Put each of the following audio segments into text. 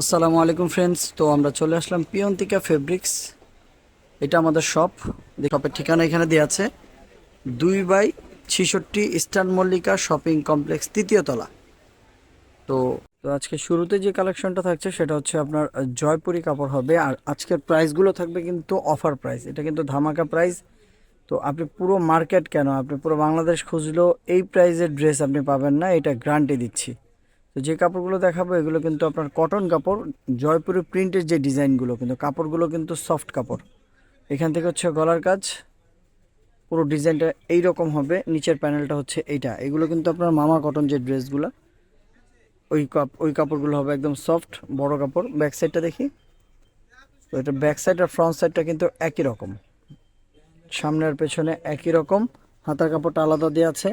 আসসালামু আলাইকুম ফ্রেন্ডস তো আমরা চলে আসলাম পিয়ন্তিকা ফেব্রিক্স এটা আমাদের শপ শপের ঠিকানা এখানে দেওয়া আছে। দুই বাই ছিষট্টি ইস্টার্ন মল্লিকা শপিং কমপ্লেক্স তৃতীয় তলা। তো তো আজকে শুরুতে যে কালেকশনটা থাকছে, সেটা হচ্ছে আপনার জয়পুরি কাপড় হবে। আর আজকের প্রাইসগুলো থাকবে কিন্তু অফার প্রাইস এটা কিন্তু ধামাকা প্রাইস তো আপনি পুরো মার্কেট কেন? আপনি পুরো বাংলাদেশ খুঁজলেও এই প্রাইসের ড্রেস আপনি পাবেন না। এটা গ্যারান্টি দিচ্ছি। তো যে কাপড়গুলো দেখাবো, এগুলো কিন্তু আপনার কটন কাপড়, জয়পুরি প্রিন্টের যে ডিজাইনগুলো কিন্তু, কাপড়গুলো কিন্তু সফট কাপড়। এখান থেকে হচ্ছে গলার কাজ, পুরো ডিজাইনটা এই রকম হবে, নিচের প্যানেলটা হচ্ছে এইটা। এগুলো কিন্তু আপনার মামা কটন যে ড্রেসগুলো ওই কাপ, ওই কাপড়গুলো হবে একদম সফট বড় কাপড়। ব্যাক সাইডটা দেখি। তো এটা ব্যাক সাইড আর ফ্রন্ট সাইডটা কিন্তু একই রকম। সামনে আর পেছনে একই রকম। হাতার কাপড়টা আলাদা দেওয়া আছে।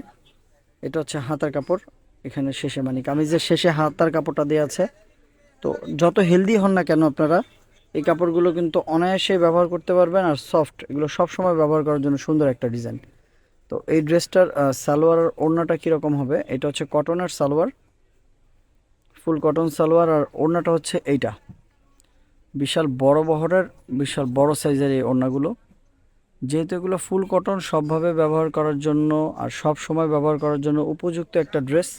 এটা হচ্ছে হাতার কাপড়। এখানে শেষে মানে কামিজের শেষে হাতার কাপড়টা দেওয়া আছে। তো যত হেলদি হন না কেন আপনারা, এই কাপড়গুলো কিন্তু অনায়াসে ব্যবহার করতে পারবেন আর সফট এগুলো সব সময় ব্যবহার করার জন্য সুন্দর একটা ডিজাইন তো এই ড্রেসটার সালোয়ার ওড়নাটা কীরকম হবে? এটা হচ্ছে কটনের সালোয়ার। ফুল কটন সালোয়ার আর ওড়নাটা হচ্ছে এইটা। বিশাল বড় বহরের, বিশাল বড় সাইজের এই ওড়নাগুলো। যেহেতু এগুলো ফুল কটন সবভাবে ব্যবহার করার জন্য আর সব সময় ব্যবহার করার জন্য উপযুক্ত একটা ড্রেস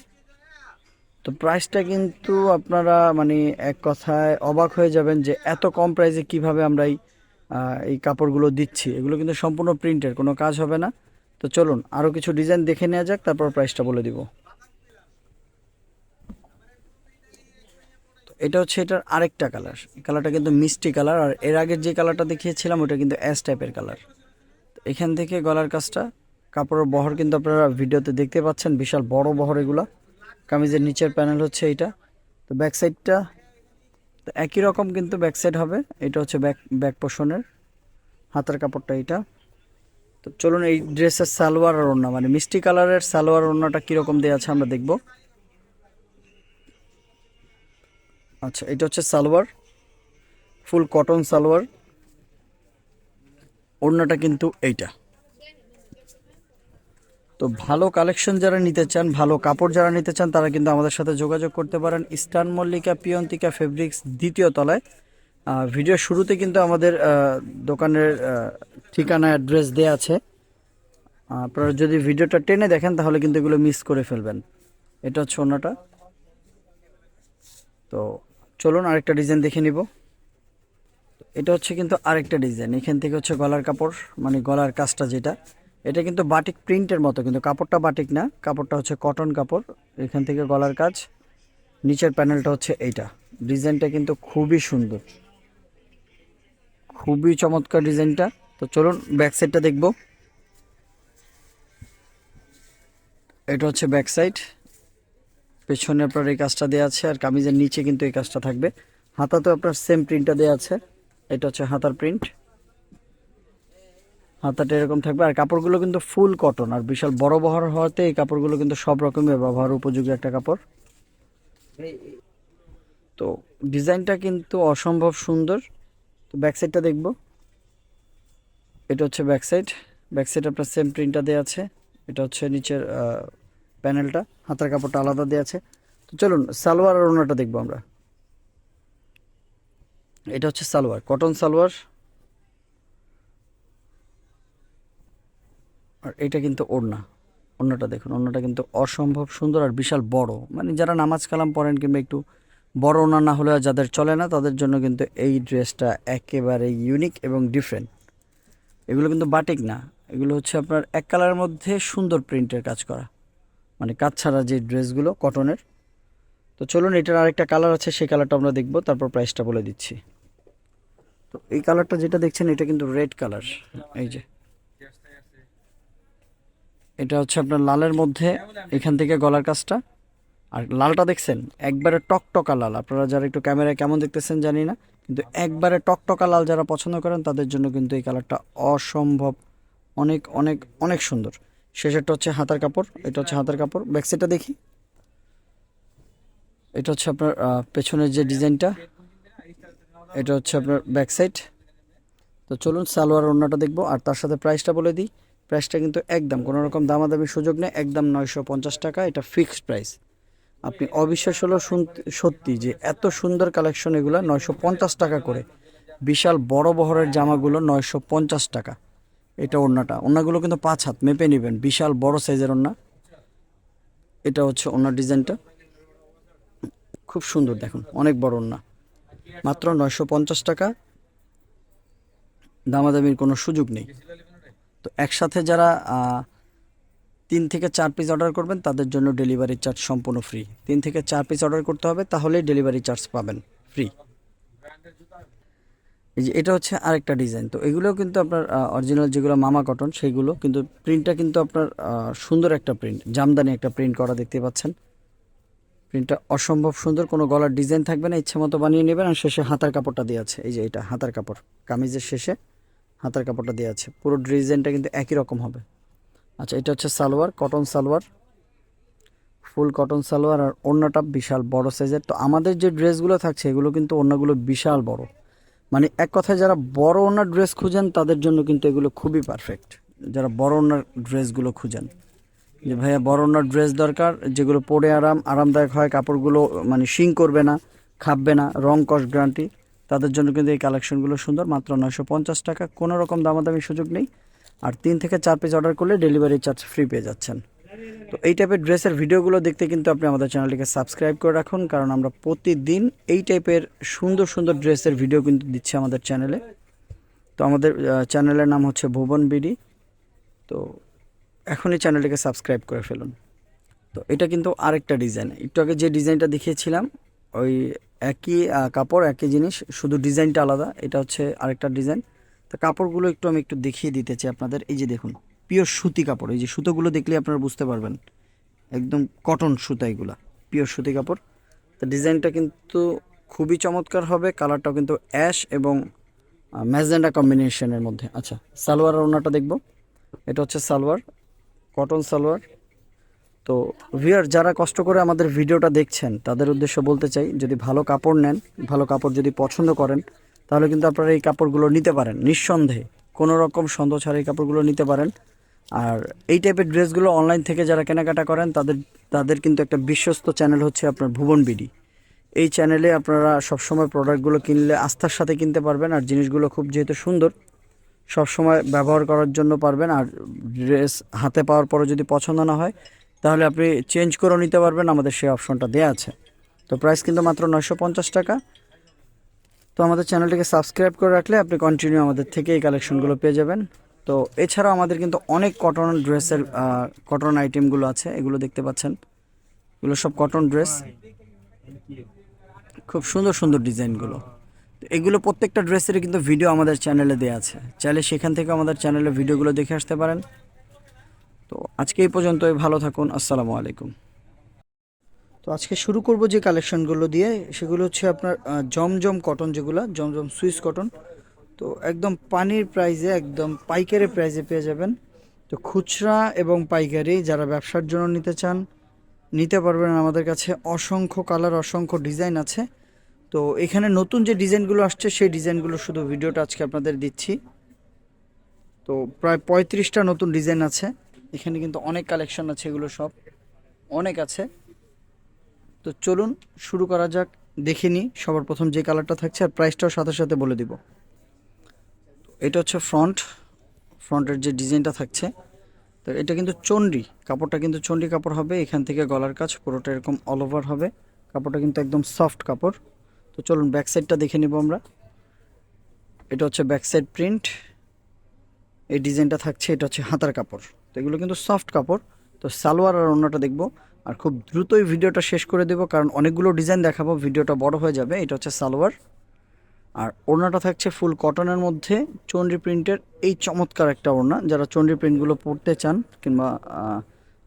তো প্রাইসটা কিন্তু আপনারা মানে এক কথায় অবাক হয়ে যাবেন যে এত কম প্রাইসে কীভাবে আমরা এই এই কাপড়গুলো দিচ্ছি। এগুলো কিন্তু সম্পূর্ণ প্রিন্টের কোনো কাজ হবে না। তো চলুন আরও কিছু ডিজাইন দেখে নেওয়া যাক, তারপর প্রাইসটা বলে দিব। এটা হচ্ছে এটার আরেকটা কালার কালারটা কিন্তু মিষ্টি কালার আর এর আগের যে কালারটা দেখিয়েছিলাম, ওটা কিন্তু অ্যাশ টাইপের কালার এখান থেকে গলার কাজটা, কাপড়ের বহর কিন্তু আপনারা ভিডিওতে দেখতে পাচ্ছেন, বিশাল বড় বহর এগুলা। কামিজের নিচের প্যানেল হচ্ছে এইটা। তো ব্যাক সাইডটা তো একই রকম কিন্তু ব্যাক সাইড হবে। এটা হচ্ছে ব্যাক ব্যাক পোষণের হাতের কাপড়টা এইটা। তো চলুন এই ড্রেসের সালোয়ার আর ওড়না মানে মিষ্টি কালারের সালোয়ার ওড়নাটা কীরকম দেওয়া আছে আমরা দেখব। আচ্ছা এটা হচ্ছে সালোয়ার ফুল কটন সালোয়ার। ওড়নাটা কিন্তু এইটা। তো ভালো কালেকশন যারা নিতে চান ভালো কাপড় যারা নিতে চান তারা কিন্তু আমাদের সাথে যোগাযোগ করতে পারেন। ইস্টার্ন মল্লিকা পিয়ন্তিকা ফেব্রিক্স দ্বিতীয় তলায়। আহ, ভিডিওর শুরুতে কিন্তু আমাদের দোকানের ঠিকানা অ্যাড্রেস দেওয়া আছে। আপনারা যদি ভিডিওটা টেনে দেখেন তাহলে কিন্তু এগুলো মিস করে ফেলবেন। এটা হচ্ছে অন্যটা। তো চলুন আরেকটা ডিজাইন দেখে নিব। এটা হচ্ছে কিন্তু আরেকটা ডিজাইন এখান থেকে হচ্ছে গলার কাপড় মানে গলার কাজটা যেটা। এটা কিন্তু বাটিক প্রিন্টের মতো, কিন্তু কাপড়টা বাটিক না। কাপড়টা হচ্ছে কটন কাপড়, এখান থেকে গলার কাজ। নিচের প্যানেলটা হচ্ছে এইটা। ডিজাইনটা কিন্তু খুবই সুন্দর। খুবই চমৎকার ডিজাইনটা তো চলুন ব্যাক সাইডটা দেখব। এটা হচ্ছে ব্যাক সাইড পেছনে আপনার এই কাজটা দেওয়া আছে, আর কামিজের নিচে কিন্তু এই কাজটা থাকবে। হাতাতেও আপনার সেম প্রিন্টটা দেওয়া আছে। এটা হচ্ছে হাতার প্রিন্ট হাতাটা এরকম থাকবে। আর কাপড়গুলো কিন্তু ফুল কটন আর বিশাল বড় বহর হওয়াতে এই কাপড়গুলো কিন্তু সব রকমের ব্যবহার উপযোগী একটা কাপড়। তো ডিজাইনটা কিন্তু অসম্ভব সুন্দর। তো ব্যাক সাইডটা দেখব। এটা হচ্ছে ব্যাক সাইড ব্যাক সাইড আপনার সেম প্রিন্টটা দেওয়া আছে। এটা হচ্ছে নিচের প্যানেলটা হাতার কাপড়টা আলাদা দেওয়া আছে। তো চলুন, সালোয়ার আর ওনাটা দেখব আমরা। এটা হচ্ছে সালোয়ার কটন সালোয়ার। আর এটা কিন্তু ওড়না। ওড়নাটা দেখুন, ওড়নাটা কিন্তু অসম্ভব সুন্দর আর বিশাল বড়। মানে যারা নামাজ কালাম পড়েন কিংবা একটু বড় ওড়না না হলে আর যাদের চলে না, তাদের জন্য কিন্তু এই ড্রেসটা একেবারে ইউনিক এবং ডিফারেন্ট এগুলো কিন্তু বাটিক না। এগুলো হচ্ছে আপনার এক কালারের মধ্যে সুন্দর প্রিন্টের কাজ করা। মানে কাজ ছাড়া যে ড্রেসগুলো কটনের তো চলুন, এটার আরেকটা কালার আছে, সেই কালারটা আমরা দেখব, তারপর প্রাইসটা বলে দিচ্ছি। তো এই কালারটা যেটা দেখছেন, এটা কিন্তু রেড কালার এই যে এটা হচ্ছে আপনার লালের মধ্যে, এখান থেকে গলার কাজটা। আর লালটা দেখছেন, একবারে টকটকা লাল। আপনারা যারা একটু ক্যামেরায় কেমন দেখতেছেন জানি না, কিন্তু একবারে টকটকা লাল যারা পছন্দ করেন, তাদের জন্য কিন্তু এই কালারটা অসম্ভব, অনেক অনেক অনেক সুন্দর। শেষেরটা হচ্ছে হাতার কাপড়, এটা হচ্ছে হাতার কাপড়। ব্যাক সাইডটা দেখি। এটা হচ্ছে আপনার পেছনের যে ডিজাইনটা, এটা হচ্ছে আপনার ব্যাক সাইড তো চলুন সালোয়ার ওড়নাটা দেখব, আর তার সাথে প্রাইসটা বলে দিই। প্রাইসটা কিন্তু একদম কোনো রকম দামাদামি সুযোগ নেই, একদম নয়শো পঞ্চাশ টাকা, এটা ফিক্সড প্রাইস। আপনি অবিশ্বাস হলো সত্যি যে এত সুন্দর কালেকশন এগুলো নয়শো পঞ্চাশ টাকা করে, বিশাল বড় বহরের জামাগুলো নয়শো পঞ্চাশ টাকা। এটা ওড়নাটা, ওড়নাগুলো কিন্তু পাঁচ হাত, মেপে নেবেন, বিশাল বড় সাইজের ওড়না। এটা হচ্ছে ওড়নার ডিজাইনটা। খুব সুন্দর দেখুন, অনেক বড় ওড়না। মাত্র নয়শো পঞ্চাশ টাকা, দামাদামির কোনো সুযোগ নেই। তো একসাথে যারা তিন থেকে চার পিস অর্ডার করবেন, তাদের জন্য ডেলিভারি চার্জ সম্পূর্ণ ফ্রি তিন থেকে চার পিস অর্ডার করতে হবে, তাহলেই ডেলিভারি চার্জ পাবেন ফ্রি এই যে এটা হচ্ছে আরেকটা ডিজাইন তো এগুলোও কিন্তু আপনার অরিজিনাল যেগুলো মামা কটন সেগুলো কিন্তু প্রিন্টটা কিন্তু আপনার সুন্দর একটা প্রিন্ট জামদানি একটা প্রিন্ট করা দেখতে পাচ্ছেন। প্রিন্টটা অসম্ভব সুন্দর, কোনো গলার ডিজাইন থাকবে না, ইচ্ছে মতো বানিয়ে নেবেন, আর শেষে হাতার কাপড়টা দিয়ে আছে। এই যে এটা, হাতার কাপড়, কামিজের শেষে। হাতার কাপড়টা দেওয়া আছে। পুরো ডিজাইনটা কিন্তু একই রকম হবে। আচ্ছা এটা হচ্ছে salwar cotton salwar. Full cotton salwar আর ওড়নাটা বিশাল বড় সাইজের তো আমাদের যে ড্রেসগুলো থাকছে, এগুলো কিন্তু ওড়নাগুলো বিশাল বড়। মানে এক কথায় যারা বড় ওড়নার ড্রেস খুঁজেন, তাদের জন্য কিন্তু এগুলো খুবই পারফেক্ট যারা বড় ওড়নার ড্রেসগুলো খুঁজেন। যে ভাইয়া, বড় ওড়নার ড্রেস দরকার, যেগুলো পরে আরাম, আরামদায়ক হয়, কাপড়গুলো মানে শিং করবে না খাববে না, রং কস গ্যারান্টি। তাদের জন্য কিন্তু এই কালেকশনগুলো সুন্দর, মাত্র নয়শো পঞ্চাশ টাকা। কোনো রকম দামাদামি সুযোগ নেই। আর তিন থেকে চার পিস অর্ডার করলে ডেলিভারি চার্জ ফ্রি পেয়ে যাচ্ছেন। তো এই টাইপের ড্রেসের ভিডিওগুলো দেখতে কিন্তু আপনি আমাদের চ্যানেলটিকে সাবস্ক্রাইব করে রাখুন, কারণ আমরা প্রতিদিন এই টাইপের সুন্দর সুন্দর ড্রেসের ভিডিও কিন্তু দিচ্ছি আমাদের চ্যানেলে তো আমাদের চ্যানেলের নাম হচ্ছে ভুবন বিডি। তো এখনই চ্যানেলটিকে সাবস্ক্রাইব করে ফেলুন। তো এটা কিন্তু আরেকটা ডিজাইন একটু আগে যে ডিজাইনটা দেখিয়েছিলাম, ওই একই কাপড়, একই জিনিস, শুধু ডিজাইনটা আলাদা, এটা হচ্ছে আরেকটা ডিজাইন। তো কাপড়গুলো একটু আমি একটু দেখিয়ে দিতে চাই আপনাদের, এই যে দেখুন, পিওর সুতি কাপড়, এই যে সুতোগুলো দেখলে আপনারা বুঝতে পারবেন, একদম কটন সুতা এগুলো, পিওর সুতি কাপড়। তো ডিজাইনটা কিন্তু খুবই চমৎকার হবে, কালারটাও কিন্তু অ্যাশ এবং ম্যাজেন্ডা কম্বিনেশনের মধ্যে। আচ্ছা সালোয়ার ওনাটা দেখব, এটা হচ্ছে সালোয়ার, কটন সালোয়ার। তো ভিউয়ার যারা কষ্ট করে আমাদের ভিডিওটা দেখছেন, তাদের উদ্দেশ্য বলতে চাই, যদি ভালো কাপড় নেন, ভালো কাপড় যদি পছন্দ করেন, তাহলে কিন্তু আপনারা এই কাপড়গুলো নিতে পারেন। নিঃসন্দেহে, কোনো রকম সন্দেহ ছাড়া এই কাপড়গুলো নিতে পারেন। আর এই টাইপের ড্রেসগুলো অনলাইন থেকে যারা কেনাকাটা করেন, তাদের তাদের কিন্তু একটা বিশ্বস্ত চ্যানেল হচ্ছে আপনার ভুবন বিডি। এই চ্যানেলে আপনারা সবসময় প্রোডাক্টগুলো কিনলে আস্থার সাথে কিনতে পারবেন, আর জিনিসগুলো খুব যেহেতু সুন্দর, সবসময় ব্যবহার করার জন্য পারবেন। আর ড্রেস হাতে পাওয়ার পরে যদি পছন্দ না হয় তাহলে আপনি চেঞ্জ করেও নিতে পারবেন, আমাদের সেই অপশনটা দেওয়া আছে। তো প্রাইস কিন্তু মাত্র নয়শো পঞ্চাশ টাকা। তো আমাদের চ্যানেলটিকে সাবস্ক্রাইব করে রাখলে আপনি কন্টিনিউ আমাদের থেকে এই কালেকশনগুলো পেয়ে যাবেন। তো এছাড়াও আমাদের কিন্তু অনেক কটন ড্রেসের কটন আইটেমগুলো আছে, এগুলো দেখতে পাচ্ছেন। এগুলো সব কটন ড্রেস খুব সুন্দর সুন্দর ডিজাইনগুলো। এগুলো প্রত্যেকটা ড্রেসেরই কিন্তু ভিডিও আমাদের চ্যানেলে দেওয়া আছে। চাইলে সেখান থেকে আমাদের চ্যানেলে ভিডিওগুলো দেখে আসতে পারেন। তো আজকে এই পর্যন্তই। ভালো থাকুন। আসসালামু আলাইকুম। তো আজকে শুরু করব যে কালেকশনগুলো দিয়ে, সেগুলো হচ্ছে আপনার জমজম কটন যেগুলো, জমজম সুইস কটন তো একদম পানির প্রাইজে একদম পাইকারি প্রাইজে পেয়ে যাবেন। তো খুচরা এবং পাইকারি, যারা ব্যবসার জন্য নিতে চান, নিতে পারবেন আমাদের কাছে অসংখ্য কালার অসংখ্য ডিজাইন আছে। তো এখানে নতুন যে ডিজাইনগুলো আসছে, সেই ডিজাইনগুলো শুধু ভিডিওটা আজকে আপনাদের দিচ্ছি। তো প্রায় পঁয়ত্রিশটা নতুন ডিজাইন আছে। এখানে কিন্তু অনেক কালেকশন আছে এগুলো সব। অনেক আছে। তো চলুন শুরু করা যাক, দেখে নিই সবার প্রথম যে কালারটা থাকছে আর প্রাইসটাও সাথে সাথে বলে দিব। এটা হচ্ছে ফ্রন্ট ফ্রন্টের যে ডিজাইনটা থাকছে, তো এটা কিন্তু চন্ডি কাপড়টা কিন্তু চন্ডি কাপড় হবে, এখান থেকে গলার কাজ পুরোটা এরকম অল ওভার হবে, কাপড়টা কিন্তু একদম সফট কাপড়। তো চলুন ব্যাক সাইডটা দেখে নিব আমরা। এটা হচ্ছে ব্যাক সাইড প্রিন্ট এই ডিজাইনটা থাকছে, এটা হচ্ছে হাতার কাপড়। এগুলো কিন্তু সফট কাপড়। তো সালোয়ার আর অন্যটা দেখব। আর খুব দ্রুতই ভিডিওটা শেষ করে দেবো, কারণ অনেকগুলো ডিজাইন দেখাবো, ভিডিওটা বড় হয়ে যাবে। এটা হচ্ছে সালোয়ার। আর ওড়নাটা থাকছে ফুল কটনের মধ্যে চন্ডি প্রিন্টের এই চমৎকার একটা ওড়না। যারা চন্ডি প্রিন্টগুলো পরতে চান, কিংবা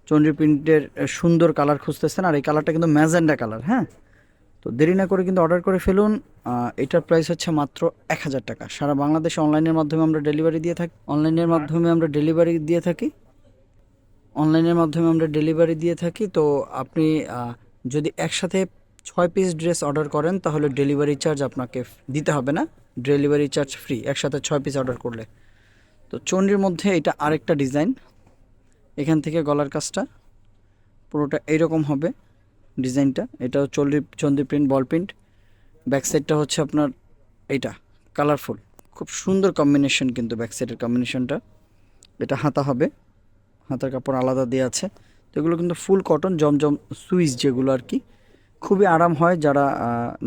চন্ডি প্রিন্টের সুন্দর কালার খুঁজতেছেন, আর এই কালারটা কিন্তু ম্যাজেন্ডা কালার হ্যাঁ? তো দেরি না করে কিন্তু অর্ডার করে ফেলুন। এটার প্রাইস হচ্ছে মাত্র এক হাজার টাকা। সারা বাংলাদেশে অনলাইনের মাধ্যমে আমরা ডেলিভারি দিয়ে থাকি অনলাইনের মাধ্যমে আমরা ডেলিভারি দিয়ে থাকি। অনলাইনের মাধ্যমে আমরা ডেলিভারি দিয়ে থাকি, তো আপনি যদি একসাথে ছয় পিস ড্রেস অর্ডার করেন, তাহলে ডেলিভারি চার্জ আপনাকে দিতে হবে না। ডেলিভারি চার্জ ফ্রি, একসাথে ছয় পিস অর্ডার করলে। তো চন্ডির মধ্যে এটা আরেকটা ডিজাইন। এখান থেকে গলার কাজটা। পুরোটা এইরকম হবে ডিজাইনটা। এটাও চল্লি চন্ডি প্রিন্ট, বল প্রিন্ট। ব্যাক সাইডটা হচ্ছে আপনার এইটা, কালারফুল। খুব সুন্দর কম্বিনেশন কিন্তু ব্যাক সাইডের কম্বিনেশনটা। এটা হাতা হবে। হাতার কাপড় আলাদা দেওয়া আছে। তো এগুলো কিন্তু ফুল কটন, জমজম সুইচ যেগুলো আর কি। খুবই আরাম হয় যারা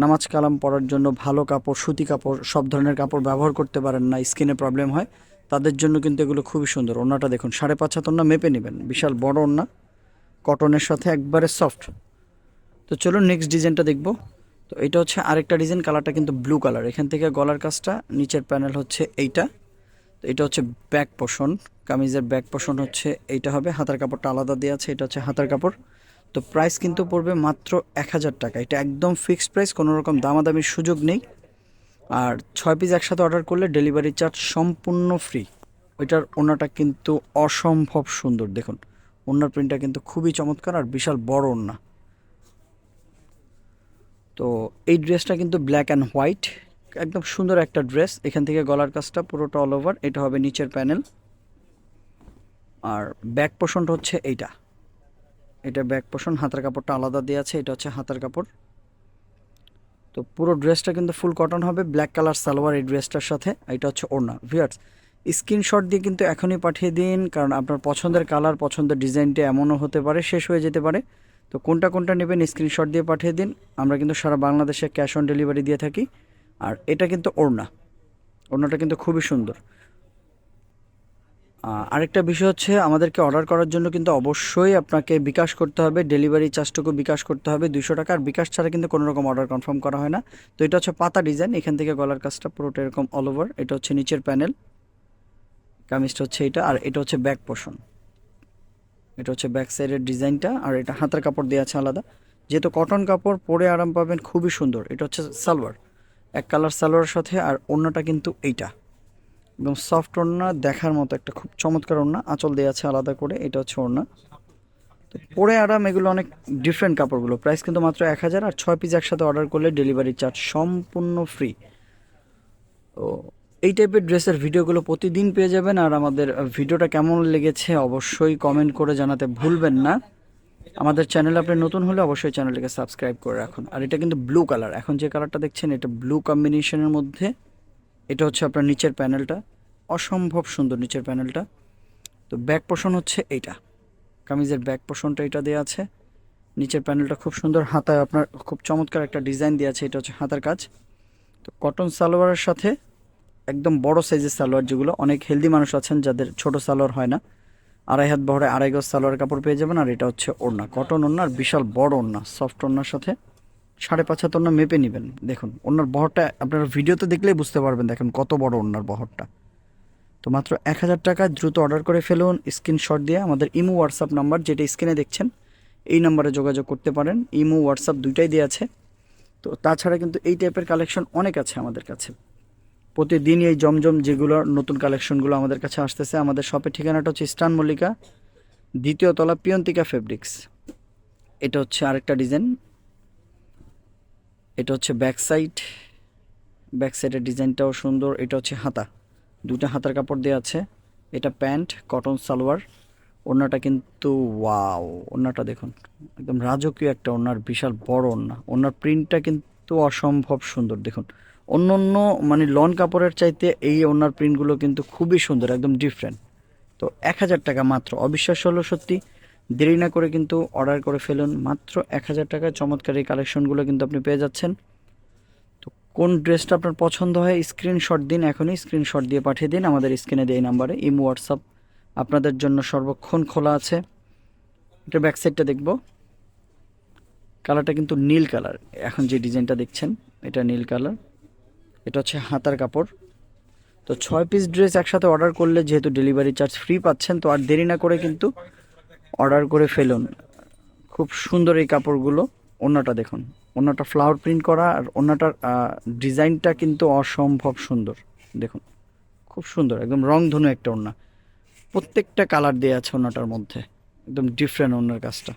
নামাজ কালাম পরার জন্য ভালো কাপড়, সুতি কাপড়, সব ধরনের কাপড় ব্যবহার করতে পারেন না, স্কিনে প্রবলেম হয়, তাদের জন্য কিন্তু এগুলো খুবই সুন্দর। ওনাটা দেখুন, সাড়ে পাঁচ হাত ওনা মেপে নেবেন, বিশাল বড় ওনা কটনের সাথে একবারে সফট। তো চলুন নেক্সট ডিজাইনটা দেখব। তো এটা হচ্ছে আরেকটা ডিজাইন, কালারটা কিন্তু ব্লু কালার এখান থেকে গলার কাজটা, নিচের প্যানেল হচ্ছে এইটা। তো এটা হচ্ছে ব্যাক পোষণ কামিজের ব্যাক পোষণ হচ্ছে এইটা হবে হাতার কাপড়টা আলাদা দেওয়া আছে এটা হচ্ছে হাতার কাপড়। তো প্রাইস কিন্তু পড়বে মাত্র এক হাজার টাকা এটা একদম ফিক্সড প্রাইস কোনো রকম দামাদামির সুযোগ নেই। আর ছয় পিস একসাথে অর্ডার করলে ডেলিভারি চার্জ সম্পূর্ণ ফ্রি ওইটার ওনাটা কিন্তু অসম্ভব সুন্দর দেখুন। ওনার প্রিন্টটা কিন্তু খুবই চমৎকার আর বিশাল বড় ওনা। তো এই ড্রেসটা কিন্তু ব্ল্যাক অ্যান্ড হোয়াইট একদম সুন্দর একটা ড্রেস। এখান থেকে গলার কাজটা পুরোটা অল ওভার এটা হবে নিচের প্যানেল। আর ব্যাক পোষণটা হচ্ছে এইটা। এটা ব্যাক পোষণ হাতার কাপড়টা আলাদা দেওয়া আছে। এটা হচ্ছে হাতার কাপড়। তো পুরো ড্রেসটা কিন্তু ফুল কটন হবে। ব্ল্যাক কালার সালোয়ার এই ড্রেসটার সাথে। এটা হচ্ছে ওড়না। ভিউয়ার্স স্ক্রিনশট দিয়ে কিন্তু এখনই পাঠিয়ে দিন। কারণ আপনার পছন্দের কালার পছন্দের ডিজাইনটা এমনও হতে পারে, শেষ হয়ে যেতে পারে। তো কোনটা কোনটা নেবেন স্ক্রিনশট দিয়ে পাঠিয়ে দিন। আমরা কিন্তু সারা বাংলাদেশে ক্যাশ অন ডেলিভারি দিয়ে থাকি। আর এটা কিন্তু ওড়না। ওড়নাটা কিন্তু খুবই সুন্দর। আরেকটা বিষয় হচ্ছে আমাদেরকে অর্ডার করার জন্য কিন্তু অবশ্যই আপনাকে বিকাশ করতে হবে, ডেলিভারি চার্জটুকু বিকাশ করতে হবে দুশো টাকা। আর বিকাশ ছাড়া কিন্তু কোনো রকম অর্ডার কনফার্ম করা হয় না। তো এটা হচ্ছে পাতা ডিজাইন, এখান থেকে গলার কাজটা পুরোটা এরকম অল ওভার এটা হচ্ছে নিচের প্যানেল। কামিজটা হচ্ছে এটা, আর এটা হচ্ছে ব্যাক পোষণ এটা হচ্ছে ব্যাক সাইডের ডিজাইনটা, আর এটা হাতের কাপড় দেওয়া আছে আলাদা। যেহেতু কটন কাপড় পরে আরাম পাবেন, খুবই সুন্দর। এটা হচ্ছে সালোয়ার। এক কালার সালোয়ারের সাথে আর অন্যটা কিন্তু এইটা। একদম সফট ওড়না, দেখার মতো একটা খুব চমৎকার ওড়না। আঁচল দেওয়া আছে আলাদা করে, এটা হচ্ছে ওড়না। তো পরে আরাম, এগুলো অনেক ডিফারেন্ট কাপড়গুলো। প্রাইস কিন্তু মাত্র এক হাজার আর ছয় পিস একসাথে অর্ডার করলে ডেলিভারি চার্জ সম্পূর্ণ ফ্রি তো এই টাইপের ড্রেসের ভিডিওগুলো প্রতিদিন পেয়ে যাবেন। আর আমাদের ভিডিওটা কেমন লেগেছে অবশ্যই কমেন্ট করে জানাতে ভুলবেন না। আমাদের চ্যানেল আপনি নতুন হলে অবশ্যই চ্যানেলটিকে সাবস্ক্রাইব করে রাখুন। আর এটা কিন্তু ব্লু কালার এখন যে কালারটা দেখছেন, এটা ব্লু কম্বিনেশনের মধ্যে, এটা হচ্ছে আপনার নিচের প্যানেলটা অসম্ভব সুন্দর নিচের প্যানেলটা তো ব্যাক পোষণ হচ্ছে এইটা কামিজের ব্যাক পোষণটা এটা দেওয়া আছে। নিচের প্যানেলটা খুব সুন্দর। হাতায় আপনার খুব চমৎকার একটা ডিজাইন দেওয়া আছে। এটা হচ্ছে হাতার কাজ। তো কটন সালোয়ারের সাথে একদম বড় সাইজের সালোয়ার যেগুলো, অনেক হেলদি মানুষ আছেন যাদের ছোট সালোয়ার হয় না। আড়াই হাত বহরে আড়াই গজ সালোয়ার কাপড় পেয়ে যাবেন, আর এটা হচ্ছে ওড়না। কটন ওড়না আর বিশাল বড় ওড়না। সফট ওড়নার সাথে সাড়ে পাঁচ হাত ওড়না মেপে নেবেন। দেখুন ওনার বহরটা আপনারা ভিডিওতে দেখলেই বুঝতে পারবেন, দেখেন কত বড় ওড়নার বহরটা। তো মাত্র এক হাজার টাকা দ্রুত অর্ডার করে ফেলুন, স্ক্রিনশট দিয়ে আমাদের ইমো হোয়াটসঅ্যাপ নাম্বার, যেটা স্ক্রিনে দেখছেন, এই নাম্বারে যোগাযোগ করতে পারেন। ইমো হোয়াটসঅ্যাপ দুইটাই দেওয়া আছে। তো তাছাড়া কিন্তু এই টাইপের কালেকশন অনেক আছে আমাদের কাছে। প্রতিদিন এই জমজম যেগুলো নতুন কালেকশনগুলো আমাদের কাছে আসতেছে, আমাদের শপের ঠিকানাটা হচ্ছে ইস্টার্ন মল্লিকা, দ্বিতীয় তলা পিয়ন্তিকা ফেব্রিক্স এটা হচ্ছে আরেকটা ডিজাইন এটা হচ্ছে ব্যাক সাইড ব্যাক সাইডের ডিজাইনটাও সুন্দর। এটা হচ্ছে হাতা। দুটা হাতার কাপড় দেওয়া আছে। এটা প্যান্ট কটন সালোয়ার। ওড়নাটা কিন্তু ওয়াও ওড়নাটা দেখুন, একদম রাজকীয় একটা ওনার বিশাল বড় ওড়না। ওনার প্রিন্টটা কিন্তু অসম্ভব সুন্দর, দেখুন। অন্য অন্য মানে লন কাপড়ের চাইতে এই ওনার প্রিন্টগুলো কিন্তু খুবই সুন্দর, একদম ডিফারেন্ট তো এক হাজার টাকা মাত্র। অবিশ্বাস হলো সত্যি, দেরি না করে কিন্তু অর্ডার করে ফেলুন। মাত্র এক হাজার টাকায় চমৎকার এই কালেকশনগুলো কিন্তু আপনি পেয়ে যাচ্ছেন। তো কোন ড্রেসটা আপনার পছন্দ হয় স্ক্রিনশট দিন এখনই স্ক্রিনশট দিয়ে পাঠিয়ে দিন। আমাদের স্ক্রিনে দিয়ে এই নাম্বারে ইমো, হোয়াটসঅ্যাপ, আপনাদের জন্য সর্বক্ষণ খোলা আছে। এটা ব্যাক সাইডটা দেখব। কালারটা কিন্তু নীল কালার এখন যে ডিজাইনটা দেখছেন, এটা নীল কালার এটা হচ্ছে হাতার কাপড়। তো ছয় পিস ড্রেস একসাথে অর্ডার করলে যেহেতু ডেলিভারি চার্জ ফ্রি পাচ্ছেন, তো আর দেরি না করে কিন্তু অর্ডার করে ফেলুন। খুব সুন্দর এই কাপড়গুলো। অন্যটা দেখুন। অন্যটা ফ্লাওয়ার প্রিন্ট করা আর ওনাটার ডিজাইনটা কিন্তু অসম্ভব সুন্দর। দেখুন, খুব সুন্দর, একদম রংধনু একটা ওড়না। প্রত্যেকটা কালার দেওয়া আছে ওনাটার মধ্যে। একদম ডিফারেন্ট ওনার কাজটা।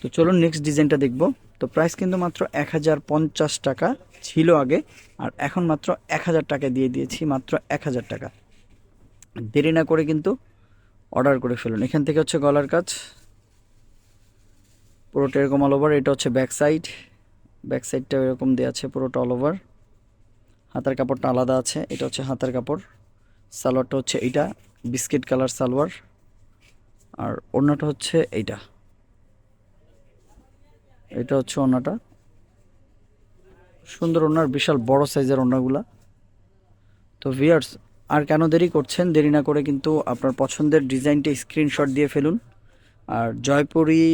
তো চলুন নেক্সট ডিজাইনটা দেখব। তো প্রাইস কিন্তু মাত্র এক হাজার পঞ্চাশ টাকা। ছিল আগে, আর এখন মাত্র এক হাজার টাকা দিয়ে দিয়েছি, মাত্র এক হাজার টাকা। দেরি না করে কিন্তু অর্ডার করে ফেলুন। এখান থেকে হচ্ছে গলার কাজ। পুরোটা এরকম অল ওভার এটা হচ্ছে ব্যাক সাইড ব্যাক সাইডটা এরকম দেওয়া আছে, পুরোটা অল ওভার হাতার কাপড়টা আলাদা আছে, এটা হচ্ছে হাতার কাপড়। সালোয়ারটা হচ্ছে এইটা, বিস্কিট কালার সালোয়ার। আর ওড়নাটা হচ্ছে এইটা। এটা হচ্ছে ওড়নাটা। সুন্দর ওনার, বিশাল বড় সাইজের ওড়নাগুলা তো ভিয়ার্স আর কেন দেরি করছেন? দেরি না করে কিন্তু আপনার পছন্দের ডিজাইনটি স্ক্রিনশট দিয়ে ফেলুন। আর জয়পুরি,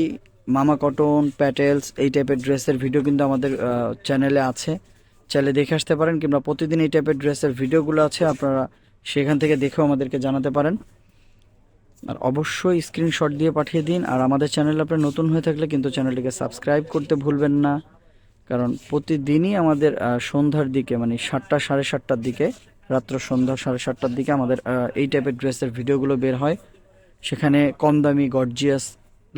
মামা কটন প্যাটেলস এই টাইপের ড্রেসের ভিডিও কিন্তু আমাদের চ্যানেলে আছে। চ্যানেলে দেখে আসতে পারেন, কিংবা প্রতিদিন এই টাইপের ড্রেসের ভিডিওগুলো আছে, আপনারা সেখান থেকে দেখেও আমাদেরকে জানাতে পারেন। আর অবশ্যই স্ক্রিনশট দিয়ে পাঠিয়ে দিন। আর আমাদের চ্যানেল আপনার নতুন হয়ে থাকলে কিন্তু চ্যানেলটিকে সাবস্ক্রাইব করতে ভুলবেন না। কারণ প্রতিদিনই আমাদের সন্ধ্যার দিকে মানে সাতটা সাড়ে সাতটার দিকে, রাত্র সন্ধ্যা সাড়ে সাতটার দিকে আমাদের এই টাইপের ড্রেসের ভিডিওগুলো বের হয়। সেখানে কম দামি gorgeous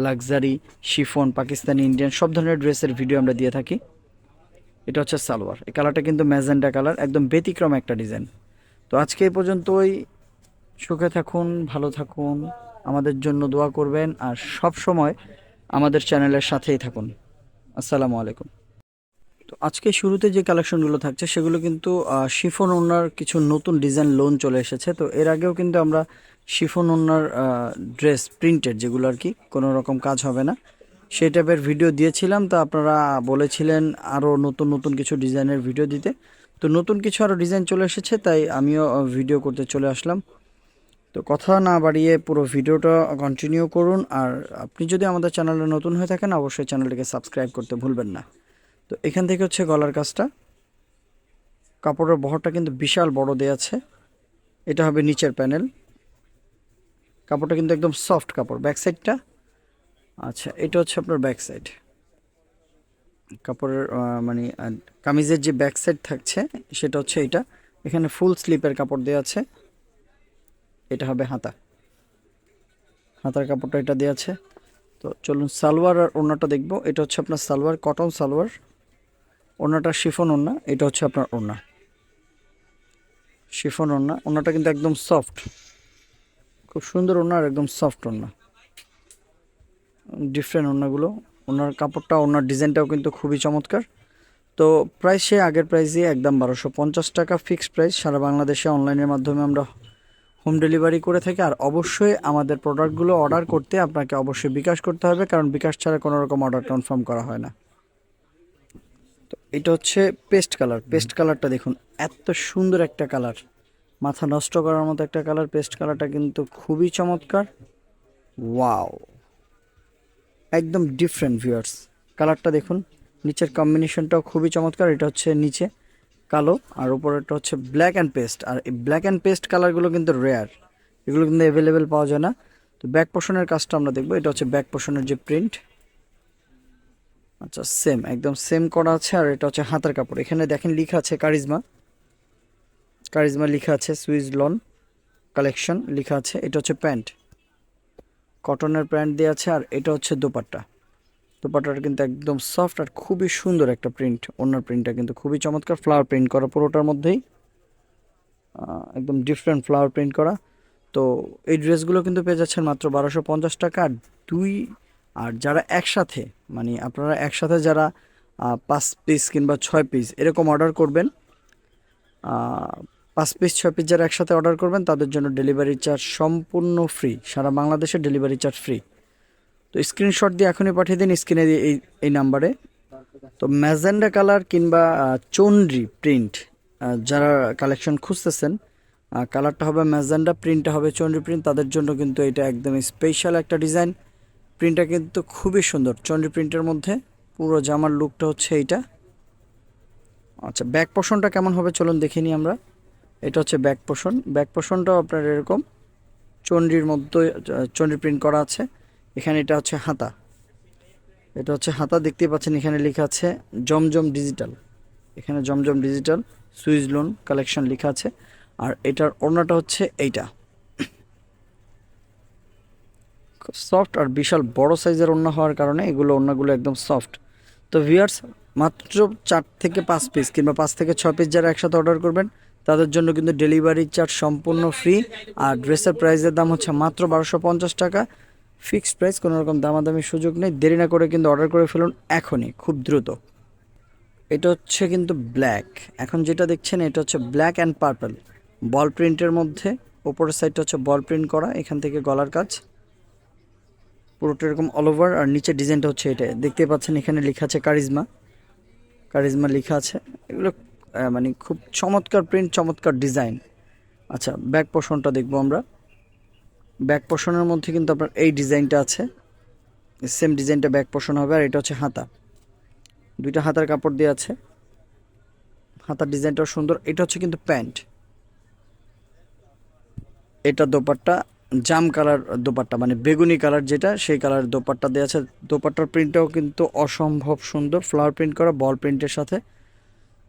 luxury chiffon Pakistani Indian সব ধরনের ড্রেসের ভিডিও আমরা দিয়ে থাকি। এটা হচ্ছে সালোয়ার। এই কালারটা কিন্তু ম্যাজেন্ডা কালার, একদম ব্যতিক্রম একটা ডিজাইন। তো আজকে এই পর্যন্তই। সুখে থাকুন, ভালো থাকুন, আমাদের জন্য দোয়া করবেন, আর সব সময় আমাদের চ্যানেলের সাথেই থাকুন। আসসালামু আলাইকুম। তো আজকে শুরুতে যে কালেকশনগুলো থাকছে, সেগুলো কিন্তু শিফন ওনার কিছু নতুন ডিজাইন লোন চলে এসেছে। তো এর আগেও কিন্তু আমরা শিফন ওনার ড্রেস প্রিন্টেড যেগুলো আর কি, কোনো রকম কাজ হবে না। সেই টাইপের ভিডিও দিয়েছিলাম, তো আপনারা বলেছিলেন আরও নতুন নতুন কিছু ডিজাইনের ভিডিও দিতে। তো নতুন কিছু আরও ডিজাইন চলে এসেছে, তাই আমিও ভিডিও করতে চলে আসলাম। তো কথা না বাড়িয়ে পুরো ভিডিওটা কন্টিনিউ করুন, আর আপনি যদি আমাদের চ্যানেলে নতুন হয়ে থাকেন, অবশ্যই চ্যানেলটিকে সাবস্ক্রাইব করতে ভুলবেন না। তো এখান থেকে হচ্ছে গলার কাজটা। কাপড়ের বহরটা কিন্তু বিশাল বড় দেয়া আছে। এটা হবে নিচের প্যানেল। কাপড়টা কিন্তু একদম সফট কাপড়, ব্যাক সাইডটা। আচ্ছা এটা হচ্ছে আপনার ব্যাক সাইড। কাপড়ের মানে কামিজের যে ব্যাক সাইড থাকছে, সেটা হচ্ছে এটা। এখানে ফুল স্লিপের কাপড় দেওয়া আছে। এটা হবে হাতা। হাতার কাপড়টা এটা দেওয়া আছে। তো চলুন সালোয়ার আর ওড়নাটা দেখব। এটা হচ্ছে আপনার সালোয়ার, কটন সালোয়ার। ওড়নাটা শিফন ওড়না, এটা হচ্ছে আপনার ওড়না। শিফন ওড়না, ওড়নাটা কিন্তু একদম সফট। খুব সুন্দর ওড়না আর একদম সফট ওড়না। ডিফারেন্ট ওড়নাগুলো ওনার কাপড়টা ওনার ডিজাইনটাও কিন্তু খুবই চমৎকার। তো প্রাইস সে আগের প্রাইসই একদম বারোশো পঞ্চাশ টাকা ফিক্সড প্রাইস সারা বাংলাদেশে অনলাইনের মাধ্যমে আমরা হোম ডেলিভারি করে থাকি। আর অবশ্যই আমাদের প্রোডাক্টগুলো অর্ডার করতে আপনাকে অবশ্যই বিকাশ করতে হবে। কারণ বিকাশ ছাড়া কোনো রকম অর্ডার কনফার্ম করা হয় না। এটা হচ্ছে পেস্ট কালার। পেস্ট কালারটা দেখুন এত সুন্দর একটা কালার। মাথা নষ্ট করার মতো একটা কালার পেস্ট কালারটা কিন্তু খুবই চমৎকার। ওয়াও! একদম ডিফারেন্ট ভিউয়ার্স কালারটা দেখুন নিচের কম্বিনেশনটাও খুবই চমৎকার। এটা হচ্ছে নিচে কালো আর উপরেরটা হচ্ছে ব্ল্যাক অ্যান্ড পেস্ট আর এই ব্ল্যাক অ্যান্ড পেস্ট কালারগুলো কিন্তু রেয়ার এগুলো কিন্তু অ্যাভেলেবেল পাওয়া যায় না। তো ব্যাক পোষণের কাজটা আমরা দেখব। এটা হচ্ছে ব্যাক পোষণের যে প্রিন্ট আচ্ছা সেম একদম সেম করা আছে, আর এটা হচ্ছে হাতার কাপড়। এখানে দেখেন লেখা আছে কারিজমা। কারিজমা লেখা আছে সুইজ লন কালেকশন লেখা আছে। এটা হচ্ছে প্যান্ট। কটনের প্যান্ট দেওয়া আছে, আর এটা হচ্ছে দোপাট্টা। দোপাট্টাটা কিন্তু একদম সফট আর খুবই সুন্দর একটা প্রিন্ট ওনার প্রিন্টটা কিন্তু খুবই চমৎকার। ফ্লাওয়ার প্রিন্ট করা পুরোটার মধ্যেই। একদম ডিফারেন্ট ফ্লাওয়ার প্রিন্ট করা। তো এই ড্রেসগুলো কিন্তু পেয়ে যাচ্ছেন মাত্র বারোশো পঞ্চাশ টাকা, আর দুই আর যারা একসাথে মানে আপনারা একসাথে যারা পাঁচ পিস কিংবা ছয় পিস এরকম অর্ডার করবেন পাঁচ পিস ছয় পিস যারা একসাথে অর্ডার করবেন তাদের জন্য ডেলিভারি চার্জ সম্পূর্ণ ফ্রি সারা বাংলাদেশে ডেলিভারি চার্জ ফ্রি তো স্ক্রিনশট দিয়ে এখনই পাঠিয়ে দিন স্ক্রিনে দিয়ে এই এই নাম্বারে তো ম্যাজেন্ডা কালার কিংবা আহ, চন্ডি প্রিন্ট যারা কালেকশন খুঁজতেছেন কালারটা হবে ম্যাজেন্ডা প্রিন্টটা হবে চন্ডি প্রিন্ট তাদের জন্য কিন্তু এটা একদম স্পেশাল একটা ডিজাইন প্রিন্টটা কিন্তু খুবই সুন্দর, চন্ডি প্রিন্টের মধ্যে। পুরো জামার লুকটা হচ্ছে এইটা। আচ্ছা ব্যাক পোষণটা কেমন হবে চলুন দেখে নিই আমরা। এটা হচ্ছে ব্যাক পোষণ ব্যাক পোষণটাও আপনার এরকম। চন্ডির মধ্যে চন্ডি প্রিন্ট করা আছে। এখানে এটা হচ্ছে হাতা। এটা হচ্ছে হাতা। দেখতেই পাচ্ছেন এখানে লেখা আছে জমজম ডিজিটাল এখানে Zamzam digital Swiss lawn collection লেখা আছে। আর এটার ওড়নাটা হচ্ছে এইটা। সফট আর বিশাল বড় সাইজের ওড়না হওয়ার কারণে এগুলো ওড়নাগুলো একদম সফট তো ভিয়ার্স মাত্র চার থেকে পাঁচ পিস কিংবা পাঁচ থেকে ছয় পিস যারা একসাথে অর্ডার করবেন, তাদের জন্য কিন্তু ডেলিভারি চার্জ সম্পূর্ণ ফ্রি আর ড্রেসের প্রাইসের দাম হচ্ছে মাত্র বারোশো পঞ্চাশ টাকা। ফিক্সড প্রাইস কোনো রকম দামাদামির সুযোগ নেই। দেরি না করে কিন্তু অর্ডার করে ফেলুন এখনই, খুব দ্রুত। এটা হচ্ছে কিন্তু ব্ল্যাক এখন যেটা দেখছেন, এটা হচ্ছে ব্ল্যাক অ্যান্ড পার্পল বল প্রিন্টের মধ্যে, ওপরের সাইডটা হচ্ছে বল প্রিন্ট করা, এখান থেকে গলার কাজ। পুরোটা এরকম অল ওভার আর নিচের ডিজাইনটা হচ্ছে এটা। দেখতে পাচ্ছেন এখানে লেখা আছে কারিজমা কারিজমা লেখা আছে। এগুলো মানে খুব চমৎকার প্রিন্ট চমৎকার ডিজাইন আচ্ছা ব্যাক পোর্শনটা দেখব আমরা। ব্যাক পোর্শনের মধ্যে কিন্তু আপনার এই ডিজাইনটা আছে। সেম ডিজাইনটা ব্যাক পোর্শন হবে, আর এটা হচ্ছে হাতা। দুইটা হাতার কাপড় দিয়ে আছে। হাতার ডিজাইনটাও সুন্দর। এটা হচ্ছে কিন্তু প্যান্ট। এটা দোপাট্টা। জাম কালার দোপাট্টা মানে বেগুনি কালার যেটা, সেই কালার দোপাট্টা দেওয়া আছে। দোপাট্টার প্রিন্টটাও কিন্তু অসম্ভব সুন্দর ফ্লাওয়ার প্রিন্ট করা বল প্রিন্টের সাথে।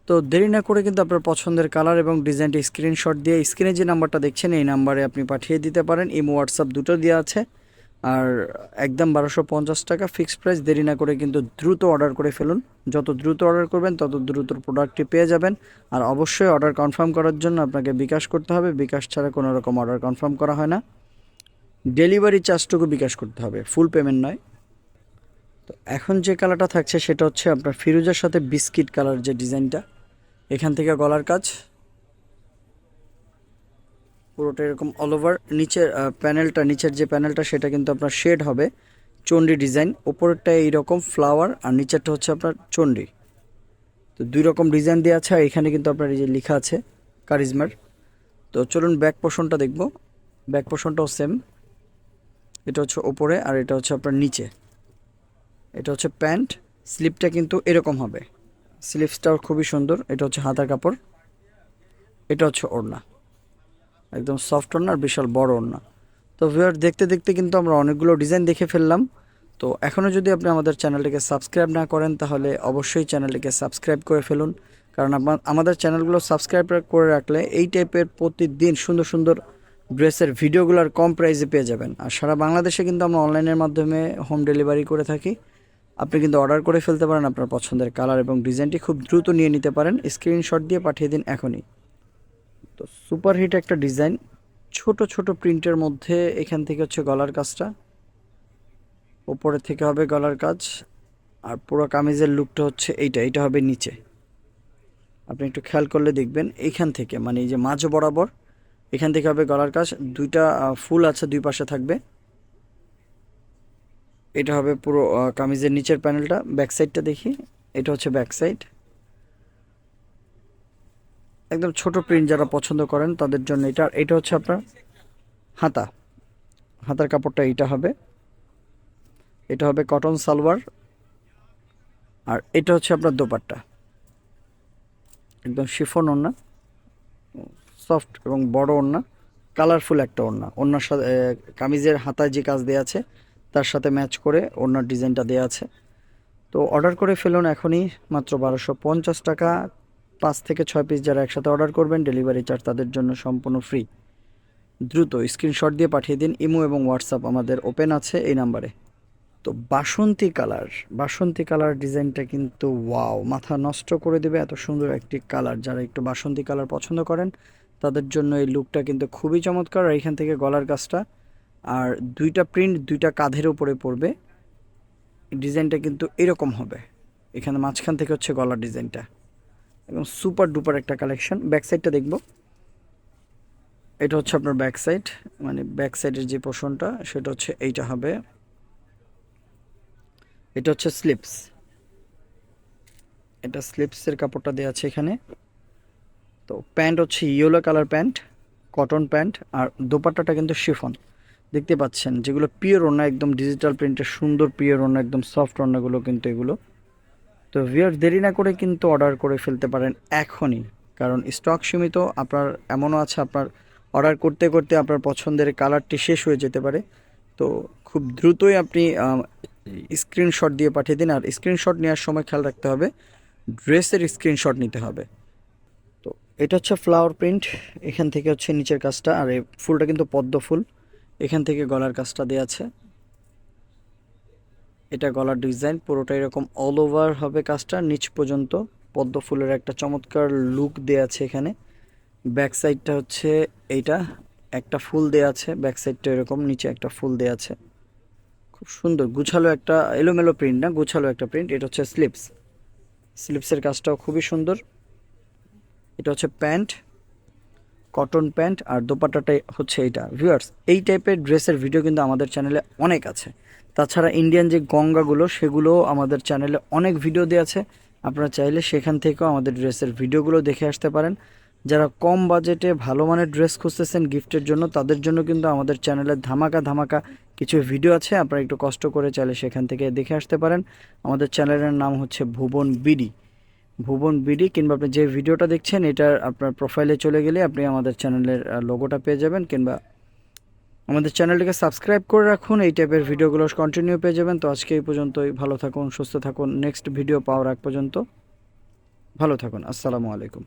তো দেরি না করে কিন্তু আপনার পছন্দের কালার এবং ডিজাইনটি স্ক্রিনশট দিয়ে স্ক্রিনে যে নাম্বারটা দেখছেন, এই নাম্বারে আপনি পাঠিয়ে দিতে পারেন। ইমো হোয়াটসঅ্যাপ দুটো দেওয়া আছে। আর একদম বারোশো পঞ্চাশ টাকা ফিক্সড প্রাইস দেরি না করে কিন্তু দ্রুত অর্ডার করে ফেলুন। যত দ্রুত অর্ডার করবেন, তত দ্রুত প্রোডাক্টটি পেয়ে যাবেন। আর অবশ্যই অর্ডার কনফার্ম করার জন্য আপনাকে বিকাশ করতে হবে। বিকাশ ছাড়া কোনো রকম অর্ডার কনফার্ম করা হয় না। ডেলিভারি চার্জটুকু বিকাশ করতে হবে ফুল পেমেন্ট নয়। তো এখন যে কালারটা থাকছে সেটা হচ্ছে আপনার ফিরোজার সাথে বিস্কিট কালার যে ডিজাইনটা, এখান থেকে গলার কাজ। পুরোটা এরকম অল ওভার নিচের প্যানেলটা নিচের যে প্যানেলটা সেটা কিন্তু আপনার শেড হবে, চণ্ডী ডিজাইন। ওপরেরটা এইরকম ফ্লাওয়ার আর নিচেরটা হচ্ছে আপনার চণ্ডী। তো দুই রকম ডিজাইন দেওয়া আছে, আর এখানে কিন্তু আপনার এই যে লেখা আছে কারিজমার তো চলুন ব্যাক পোর্শনটা দেখব। ব্যাক পোর্শনটাও সেম এটা হচ্ছে ওপরে আর এটা হচ্ছে আপনার নিচে। এটা হচ্ছে প্যান্ট। স্লিপটা কিন্তু এরকম হবে। স্লিপসটাও খুবই সুন্দর। এটা হচ্ছে হাতার কাপড়। এটা হচ্ছে ওড়না। একদম সফট ওড়না আর বিশাল বড় ওড়না। তো ভিউয়ার দেখতে দেখতে কিন্তু আমরা অনেকগুলো ডিজাইন দেখে ফেললাম। তো এখনও যদি আপনি আমাদের চ্যানেলটিকে সাবস্ক্রাইব না করেন, তাহলে অবশ্যই চ্যানেলটিকে সাবস্ক্রাইব করে ফেলুন। কারণ আমাদের চ্যানেলগুলো সাবস্ক্রাইব করে রাখলে এই টাইপের প্রতিদিন সুন্দর সুন্দর ড্রেসের ভিডিওগুলোর কম প্রাইসে পেয়ে যাবেন। আর সারা বাংলাদেশে কিন্তু আমরা অনলাইনের মাধ্যমে হোম ডেলিভারি করে থাকি। আপনি কিন্তু অর্ডার করে ফেলতে পারেন আপনার পছন্দের কালার এবং ডিজাইনটি খুব দ্রুত নিয়ে নিতে পারেন। স্ক্রিনশট দিয়ে পাঠিয়ে দিন এখনই। তো সুপারহিট একটা ডিজাইন, ছোট ছোট প্রিন্টের মধ্যে এখান থেকে হচ্ছে গলার কাজটা। ওপরে থেকে হবে গলার কাজ। আর পুরো কামিজের লুকটা হচ্ছে এইটা এইটা হবে নিচে। আপনি একটু খেয়াল করলে দেখবেন এইখান থেকে মানে এই যে মাঝ বরাবর এখান থেকে হবে গলার কাজ। দুইটা ফুল আছে দুই পাশে থাকবে। এটা হবে পুরো কামিজের নিচের প্যানেলটা। ব্যাক সাইডটা দেখি। এটা হচ্ছে ব্যাক সাইড। একদম ছোট প্রিন্ট যারা পছন্দ করেন তাদের জন্য এটা। এটা হচ্ছে আপনার হাতা। হাতার কাপড়টা এইটা হবে। এটা হবে কটন সালোয়ার। আর এটা হচ্ছে আপনার দোপাট্টা। একদম শিফন ওড়না। সফট এবং বড় ওড়না, কালারফুল একটা ওড়না। ওড়নার সাথে কামিজের হাতায় যে কাজ দেওয়া আছে, তার সাথে ম্যাচ করে ওড়নার ডিজাইনটা দেওয়া আছে। তো অর্ডার করে ফেলুন এখনই, মাত্র বারোশো পঞ্চাশ টাকা। পাঁচ থেকে ছয় পিস যারা একসাথে অর্ডার করবেন, ডেলিভারি চার্জ তাদের জন্য সম্পূর্ণ ফ্রি। দ্রুত স্ক্রিনশট দিয়ে পাঠিয়ে দিন, ইমো এবং হোয়াটসঅ্যাপ আমাদের ওপেন আছে এই নাম্বারে। তো বাসন্তী কালার বাসন্তী কালার ডিজাইনটা কিন্তু ওয়াও, মাথা নষ্ট করে দেবে। এত সুন্দর একটি কালার, যারা একটু বাসন্তী কালার পছন্দ করেন তাদের জন্য এই লুকটা কিন্তু খুবই চমৎকার, আর এখান থেকে গলার কাজটা। আর দুইটা প্রিন্ট দুইটা কাঁধের উপরে পড়বে। ডিজাইনটা কিন্তু এরকম হবে। এখানে মাঝখান থেকে হচ্ছে গলার ডিজাইনটা। এবং সুপার ডুপার একটা কালেকশন। ব্যাক সাইডটা দেখব। এটা হচ্ছে আপনার ব্যাক সাইড। মানে ব্যাক সাইডের যে পোর্শনটা সেটা হচ্ছে এইটা হবে। এটা হচ্ছে স্লিপস। এটা স্লিপসের কাপড়টা দেওয়া আছে এখানে। তো প্যান্ট হচ্ছে yellow colour pant, cotton pant, আর দোপাট্টাটা কিন্তু শিফন। দেখতে পাচ্ছেন, যেগুলো পিওর ওড়না, একদম ডিজিটাল প্রিন্টের সুন্দর পিওর ওড়না, একদম সফট ওড়নাগুলো কিন্তু এগুলো। তো ভিয়ার দেরি না করে কিন্তু অর্ডার করে ফেলতে পারেন এখনই, কারণ স্টক সীমিত, আপনার এমনও আছে, আপনার অর্ডার করতে করতে আপনার পছন্দের কালারটি শেষ হয়ে যেতে পারে। তো খুব দ্রুতই আপনি স্ক্রিনশট দিয়ে পাঠিয়ে দিন, আর স্ক্রিনশট নেওয়ার সময় খেয়াল রাখতে হবে ড্রেসের স্ক্রিনশট নিতে হবে। এটা হচ্ছে ফ্লাওয়ার প্রিন্ট এখান থেকে হচ্ছে নিচের কাজটা, আর এই ফুলটা কিন্তু পদ্ম ফুল, এখান থেকে গলার কাজটা দেওয়া আছে। এটা গলার ডিজাইন পুরোটা এরকম অল ওভার হবে কাজটা, নিচ পর্যন্ত পদ্ম ফুলের একটা চমৎকার লুক দেওয়া আছে এখানে। ব্যাক সাইডটা হচ্ছে এইটা, একটা ফুল দেওয়া আছে ব্যাক সাইডটা এরকম, নিচে একটা ফুল দেওয়া আছে। খুব সুন্দর, গুছালো একটা, এলোমেলো প্রিন্ট না, গুছালো একটা প্রিন্ট এটা হচ্ছে স্লিপস স্লিপসের কাজটাও খুবই সুন্দর। এটা হচ্ছে প্যান্ট, কটন প্যান্ট আর দোপাট্টাটাই হচ্ছে এইটা। ভিউয়ার্স, এই টাইপের ড্রেসের ভিডিও কিন্তু আমাদের চ্যানেলে অনেক আছে। তাছাড়া ইন্ডিয়ান যে গঙ্গাগুলো, সেগুলোও আমাদের চ্যানেলে অনেক ভিডিও দেওয়া আছে। আপনারা চাইলে সেখান থেকেও আমাদের ড্রেসের ভিডিওগুলো দেখে আসতে পারেন। যারা কম বাজেটে ভালো মানের ড্রেস খুঁজতেছেন গিফটের জন্য, তাদের জন্য কিন্তু আমাদের চ্যানেলে ধামাকা ধামাকা কিছু ভিডিও আছে। আপনারা একটু কষ্ট করে চাইলে সেখান থেকে দেখে আসতে পারেন। আমাদের চ্যানেলের নাম হচ্ছে ভুবন বিডি। ভুবন বিডি কিংবা আপনি যে ভিডিওটা দেখছেন, এটার আপনার প্রোফাইলে চলে গেলে আপনি আমাদের চ্যানেলের লোগোটা পেয়ে যাবেন কিংবা আমাদের চ্যানেলটিকে সাবস্ক্রাইব করে রাখুন। এই টাইপের ভিডিওগুলো কন্টিনিউ পেয়ে যাবেন। তো আজকে এই পর্যন্তই। ভালো থাকুন, সুস্থ থাকুন। নেক্সট ভিডিও পাওয়ার আগ পর্যন্ত ভালো থাকুন। আসসালামু আলাইকুম।